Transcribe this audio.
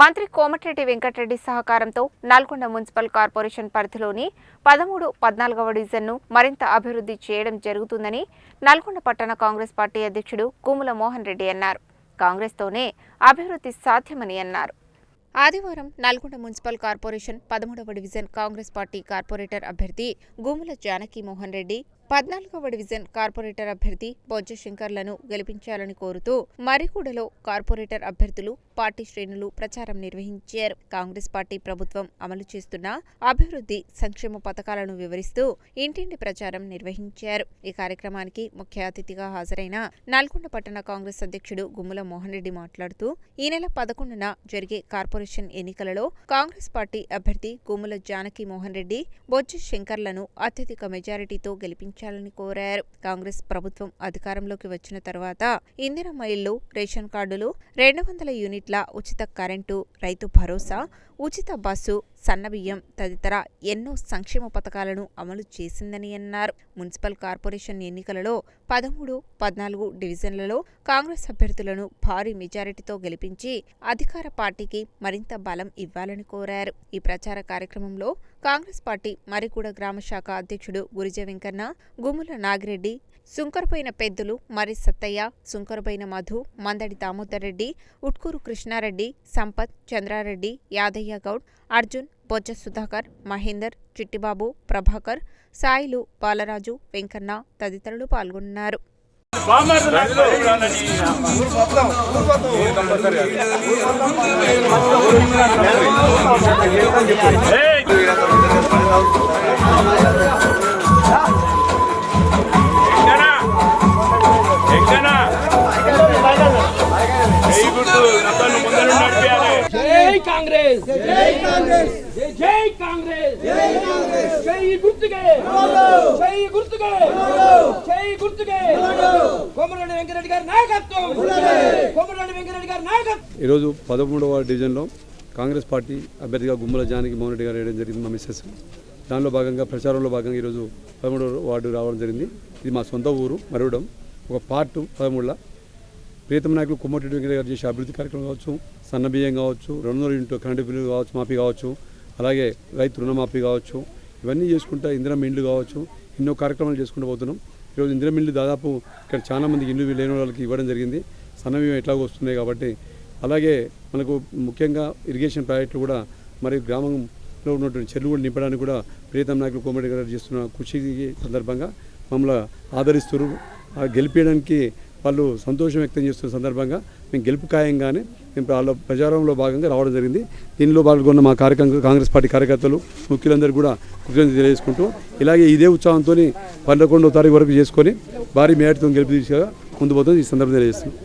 మంత్రి కోమటిరెడ్డి వెంకటరెడ్డి సహకారంతో Nalgonda municipal corporation పరిధిలోని పదమూడు పద్నాలుగవ డివిజన్ను మరింత అభివృద్ధి చేయడం జరుగుతుందని నల్గొండ పట్టణ కాంగ్రెస్ పార్టీ అధ్యక్షుడు కూముల మోహన్ రెడ్డి అన్నారు. కాంగ్రెస్తోనే అభివృద్ధి సాధ్యమని అన్నారు. ఆదివారం నల్గొండ మున్సిపల్ కార్పొరేషన్ పదమూడవ డివిజన్ కాంగ్రెస్ పార్టీ కార్పొరేటర్ అభ్యర్థి గుముల జానకి మోహన్ రెడ్డి పద్నాలుగవ డివిజన్ కార్పొరేటర్ అభ్యర్థి బొజ్జ శంకర్లను గెలిపించాలని కోరుతూ మరిగూడలో కార్పొరేటర్ అభ్యర్థులు పార్టీ శ్రేణులు ప్రచారం నిర్వహించారు. కాంగ్రెస్ పార్టీ ప్రభుత్వం అమలు చేస్తున్న అభివృద్ధి సంక్షేమ పథకాలను వివరిస్తూ ఇంటింటి ప్రచారం నిర్వహించారు. ఈ కార్యక్రమానికి ముఖ్య అతిథిగా హాజరైన నల్గొండ పట్టణ కాంగ్రెస్ అధ్యక్షుడు గుమ్మల మోహన్ రెడ్డి మాట్లాడుతూ ఈ నెల పదకొండున జరిగే కార్పొరేషన్ ఎన్నికలలో కాంగ్రెస్ పార్టీ అభ్యర్థి గుమ్మల జానకి మోహన్ రెడ్డి బొజ్జ శంకర్లను అత్యధిక మెజారిటీతో గెలిపించాలని కోరారు. కాంగ్రెస్ ప్రభుత్వం అధికారంలోకి వచ్చిన తర్వాత ఇందిరమ్మ ఇల్లు రేషన్ కార్డులు రెండు వందల యూనిట్ యూనిట్ల ఉచిత కరెంటు రైతు భరోసా ఉచిత బస్సు సన్నబియ్యం తదితర ఎన్నో సంక్షేమ పథకాలను అమలు చేసిందని అన్నారు. మున్సిపల్ కార్పొరేషన్ ఎన్నికలలో పదమూడు పద్నాలుగు డివిజన్లలో కాంగ్రెస్ అభ్యర్థులను భారీ మెజారిటీతో గెలిపించి అధికార పార్టీకి మరింత బలం ఇవ్వాలని కోరారు. ఈ ప్రచార కార్యక్రమంలో కాంగ్రెస్ పార్టీ మరిగూడ గ్రామ శాఖ అధ్యక్షుడు గురిజ వెంకన్న గుమ్ముల నాగిరెడ్డి సుంకరపోయిన పెద్దలు మరి సత్తయ్య సుంకరపోయిన మధు మందడి దామోదర్ రెడ్డి ఉట్కూరు కృష్ణారెడ్డి సంపత్ చంద్రారెడ్డి యాదయ్య గౌడ్ అర్జున్ బొజ్జ సుధాకర్ మహేందర్ చిట్టిబాబు ప్రభాకర్ సాయిలు బాలరాజు వెంకన్న తదితరులు పాల్గొన్నారు. కాంగ్రెస్. జై కాంగ్రెస్. జై కాంగ్రెస్. జై కాంగ్రెస్. జై గుర్తుకే. జై గుర్తుకే. జై గుర్తుకే. కోమరెడ్డి వెంకరెడ్డి గారి నాయకత్వం. కోమరెడ్డి వెంకరెడ్డి గారి నాయకత్వం. ఈరోజు పదమూడవ డివిజన్లో కాంగ్రెస్ పార్టీ అభ్యర్థిగా గుమ్మల జానకి మోహన్ రెడ్డి గారు వేయడం జరిగింది మా మిస్సెస్. దానిలో భాగంగా ప్రచారంలో భాగంగా ఈరోజు పదమూడవ వార్డు రావడం జరిగింది. ఇది మా సొంత ఊరు మరవడం. ఒక పార్ట్ పదమూడులో ప్రీతం నాయకులు కొమ్మటిరెడ్డి వెంకట గారు చేసే అభివృద్ధి కార్యక్రమం కావచ్చు సన్న బియ్యం కావచ్చు రెండు వందల యూనిట్ కరెంటు బిల్లు కావచ్చు మాఫీ కావచ్చు అలాగే రైతు రుణమాఫీ కావచ్చు ఇవన్నీ చేసుకుంటా ఇందిరం ఇండ్లు కావచ్చు ఎన్నో కార్యక్రమాలు చేసుకుంటూ పోతున్నాం. ఈరోజు ఇందిరం ఇండ్లు దాదాపు ఇక్కడ చాలా మందికి ఇండ్లు లేని వాళ్ళకి ఇవ్వడం జరిగింది. సన్నబియ్యం ఎట్లాగో వస్తున్నాయి కాబట్టి అలాగే మనకు ముఖ్యంగా ఇరిగేషన్ ప్రాజెక్టులు కూడా మరి గ్రామంలో ఉన్నటువంటి చెరువులు కూడా నింపడానికి కూడా ప్రీతం నాయకులు కోమటి గారు చేస్తున్న కృషి సందర్భంగా మమ్మల్ని ఆదరిస్తున్నారు. ఆ గెలిపించడానికి వాళ్ళు సంతోషం వ్యక్తం చేస్తున్న సందర్భంగా మేము గెలుపు ఖాయంగానే మేము వాళ్ళ ప్రచారంలో భాగంగా రావడం జరిగింది. దీనిలో పాల్గొన్న మా కార్యక్రమ కాంగ్రెస్ పార్టీ కార్యకర్తలు ముఖ్యులందరూ కూడా కృతజ్ఞత తెలియజేసుకుంటూ ఇలాగే ఇదే ఉత్సాహంతో పదకొండవ తారీఖు వరకు చేసుకొని భారీ మేటతో గెలుపు తీసుగా ముందు పోతుంది ఈ సందర్భంగా తెలియజేస్తున్నాం.